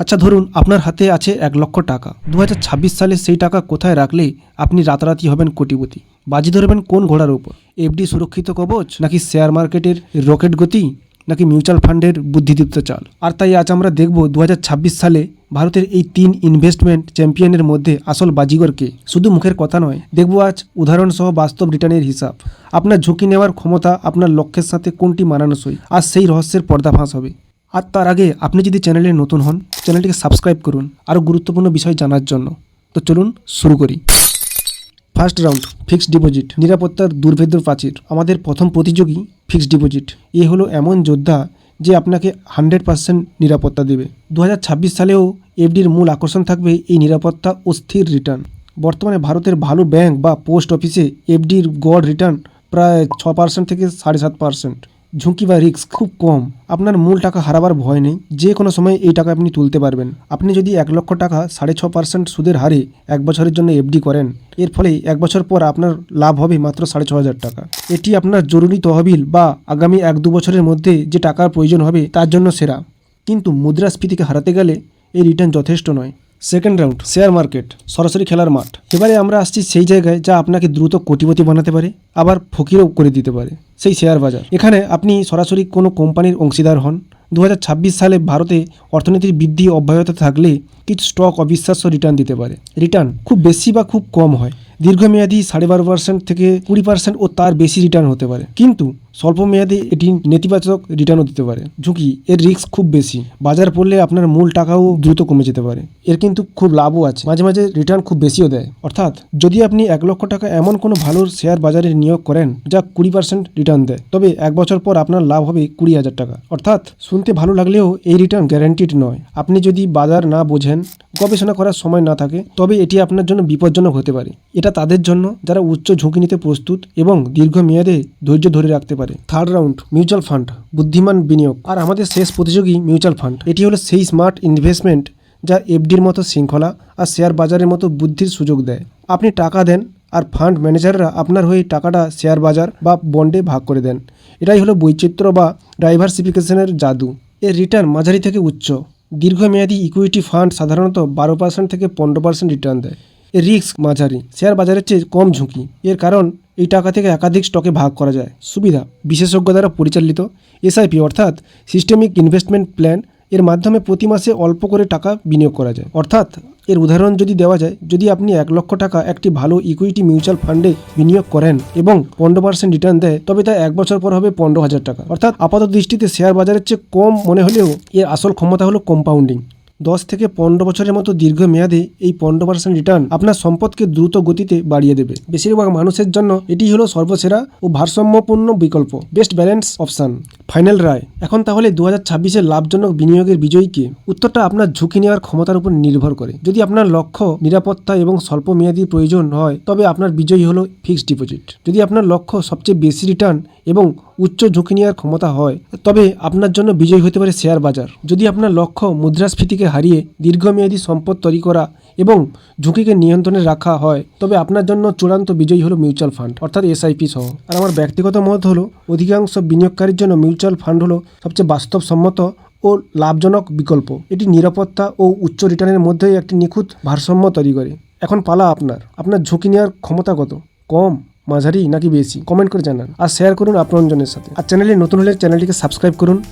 আচ্ছা ধরুন আপনার হাতে আছে এক লক্ষ টাকা। দু হাজার ছাব্বিশ সালে সেই টাকা কোথায় রাখলে আপনি রাতারাতি হবেন কোটিপতি? বাজি ধরবেন কোন ঘোড়ার উপর? এফডি সুরক্ষিত কবচ, নাকি শেয়ার মার্কেটের রকেট গতি, নাকি মিউচুয়াল ফান্ডের বুদ্ধিদীপ্ত চাল? আর তাই আজ আমরা দেখব দু হাজার ছাব্বিশ সালে ভারতের এই তিন ইনভেস্টমেন্ট চ্যাম্পিয়নের মধ্যে আসল বাজিগরকে শুধু মুখের কথা নয়, দেখব আজ উদাহরণ সহ বাস্তব রিটার্নের হিসাব। আপনার ঝুঁকি নেওয়ার ক্ষমতা আপনার লক্ষ্যের সাথে কোনটি মানানসই? আর সেই রহস্যের পর্দাফাঁস হবে। আর তার আগে আপনি যদি চ্যানেলে নতুন হন, চ্যানেলটিকে সাবস্ক্রাইব করুন আরও গুরুত্বপূর্ণ বিষয় জানার জন্য। তো চলুন শুরু করি। First round, fixed deposit. নিরাপত্তার দুর্ভেদ্য প্রাচীর। আমাদের প্রথম প্রতিযোগী ফিক্সড ডিপোজিট। এ হলো এমন যোদ্ধা যে আপনাকে হান্ড্রেড পার্সেন্ট নিরাপত্তা দেবে। দু হাজার ছাব্বিশ সালেও এফডির মূল আকর্ষণ থাকবে এই নিরাপত্তা ও স্থির রিটার্ন। বর্তমানে ভারতের ভালো ব্যাংক বা পোস্ট অফিসে এফডির গড় রিটার্ন প্রায় ছ পার্সেন্ট থেকে সাড়ে সাত পার্সেন্ট। ঝুঁকি বা রিস্ক খুব কম। আপনার মূল টাকা হারাবার ভয় নেই। যে কোনো সময় এই টাকা আপনি তুলতে পারবেন। আপনি যদি এক লক্ষ টাকা সাড়ে ছ পার্সেন্ট সুদের হারে এক বছরের জন্য এফডি করেন, এর ফলে এক বছর পর আপনার লাভ হবে মাত্র সাড়ে ছ হাজার টাকা। এটি আপনার জরুরি তহবিল বা আগামী এক দু বছরের মধ্যে যে টাকার প্রয়োজন হবে তার জন্য সেরা। কিন্তু মুদ্রাস্ফীতিকে হারাতে গেলে এই রিটার্ন যথেষ্ট নয়। সেকেন্ড রাউন্ড শেয়ার মার্কেট সরাসরি খেলার মাঠ। এবারে আমরা আসছি সেই জায়গায় যা আপনাকে দ্রুত কোটিপতি বানাতে পারে, আবার ফকিরও করে দিতে পারে, সেই শেয়ার বাজার। এখানে আপনি সরাসরি কোনো কোম্পানির অংশীদার হন। দু হাজার ছাব্বিশ সালে ভারতে অর্থনীতির বৃদ্ধি অব্যাহত থাকলে কিছু স্টক অবিশ্বাস্য রিটার্ন দিতে পারে। রিটার্ন খুব বেশি বা খুব কম হয়। দীর্ঘমেয়াদী সাড়ে বারো পার্সেন্ট থেকে কুড়ি পার্সেন্ট ও তার বেশি রিটার্ন হতে পারে। কিন্তু স্বল্প মেয়াদে এটি নেতিবাচক রিটার্নও দিতে পারে। ঝুঁকি, এর রিস্ক খুব বেশি। বাজার পড়লে আপনার মূল টাকাও দ্রুত কমে যেতে পারে। এর কিন্তু খুব লাভও আছে। মাঝে মাঝে রিটার্ন খুব বেশিও দেয়। অর্থাৎ যদি আপনি এক লক্ষ টাকা এমন কোনো ভালো শেয়ার বাজারে নিয়োগ করেন, যা কুড়ি পার্সেন্ট রিটার্ন দেয়, তবে এক বছর পর আপনার লাভ হবে কুড়ি হাজার টাকা। অর্থাৎ শুনতে ভালো লাগলেও এই রিটার্ন গ্যারান্টিড নয়। আপনি যদি বাজার না বোঝেন, গবেষণা করার সময় না থাকে, তবে এটি আপনার জন্য বিপজ্জনক হতে পারে। এটা তাদের জন্য যারা উচ্চ ঝুঁকি নিতে প্রস্তুত এবং দীর্ঘমেয়াদে ধৈর্য ধরে রাখতে পারে। থার্ড রাউন্ড মিউচুয়াল ফান্ড বুদ্ধিমান বিনিয়োগ। আর আমাদের শেষ প্রতিযোগী মিউচুয়াল ফান্ড এটি হলো সেই স্মার্ট ইনভেস্টমেন্ট যা এফডির মতো শৃঙ্খলা আর শেয়ার বাজারের মতো বুদ্ধির সুযোগ দেয়। আপনি টাকা দেন আর ফান্ড ম্যানেজাররা আপনার হয়ে টাকাটা শেয়ার বাজার বা বন্ডে ভাগ করে দেন। এটাই হলো বৈচিত্র্য বা ডাইভার্সিফিকেশনের জাদু। এর রিটার্ন মাঝারি থেকে উচ্চ। দীর্ঘমেয়াদী ইকুইটি ফান্ড সাধারণত বারো পার্সেন্ট থেকে পনেরো পার্সেন্ট রিটার্ন দেয়। এর রিস্ক মাঝারি। শেয়ার বাজারের চেয়ে কম ঝুঁকি। এর কারণ এই টাকা থেকে একাধিক স্টকে ভাগ করা যায়। সুবিধা, বিশেষজ্ঞ দ্বারা পরিচালিত এসআইপি অর্থাৎ সিস্টেমিক ইনভেস্টমেন্ট প্ল্যান এর মাধ্যমে প্রতি মাসে অল্প করে টাকা বিনিয়োগ করা যায়। অর্থাৎ এর উদাহরণ যদি দেওয়া যায়, যদি আপনি এক লক্ষ টাকা একটি ভালো ইকুইটি মিউচুয়াল ফান্ডে বিনিয়োগ করেন এবং পনেরো পার্সেন্ট রিটার্ন দেয়, তবে তা এক বছর পর হবে পনেরো হাজার টাকা। অর্থাৎ আপাত দৃষ্টিতে শেয়ার বাজারের চেয়ে কম মনে হলেও এর আসল ক্ষমতা হলো কম্পাউন্ডিং দশ থেকে পনেরো বছরের মতো দীর্ঘ মেয়াদে এই পনেরো পার্সেন্ট রিটার্ন আপনার সম্পদকে দ্রুত গতিতে বাড়িয়ে দেবে। বেশিরভাগ মানুষের জন্য এটি হলো সর্বসেরা ও ভারসাম্যপূর্ণ বিকল্প। বেস্ট ব্যালেন্স অপশান ফাইনাল রায়। এখন তাহলে দু হাজার ছাব্বিশের লাভজনক বিনিয়োগের বিজয়ীকে উত্তরটা আপনার ঝুঁকি নেওয়ার ক্ষমতার উপর নির্ভর করে। যদি আপনার লক্ষ্য নিরাপত্তা এবং স্বল্প মেয়াদী প্রয়োজন হয়, তবে আপনার বিজয়ী হলো ফিক্সড ডিপোজিট যদি আপনার লক্ষ্য সবচেয়ে বেশি রিটার্ন এবং উচ্চ ঝুঁকি নেওয়ার ক্ষমতা হয়, তবে আপনার জন্য বিজয়ী হতে পারে শেয়ার বাজার। যদি আপনার লক্ষ্য মুদ্রাস্ফীতিকে হারিয়ে দীর্ঘমেয়াদী সম্পদ তৈরি করা এবং ঝুঁকিকে নিয়ন্ত্রণে রাখা হয়। তবে আপনার জন্য চূড়ান্ত বিজয়ী হলো মিউচুয়াল ফান্ড, অর্থাৎ এসআইপি সহ। আর আমার ব্যক্তিগত মত হলো, অধিকাংশ বিনিয়োগকারীর জন্য মিউচুয়াল ফান্ড হলো সবচেয়ে বাস্তবসম্মত ও লাভজনক বিকল্প। এটি নিরাপত্তা ও উচ্চ রিটার্নের মধ্যে একটি নিখুঁত ভারসাম্য তৈরি করে। এখন পালা আপনার। আপনার ঝুঁকি নেওয়ার ক্ষমতা কত? কম, মাঝারি নাকি বেশি? কমেন্ট করে জানান। আর শেয়ার করুন আপনজনের সাথে। আর চ্যানেলে নতুন হলে চ্যানেলটিকে সাবস্ক্রাইব করুন।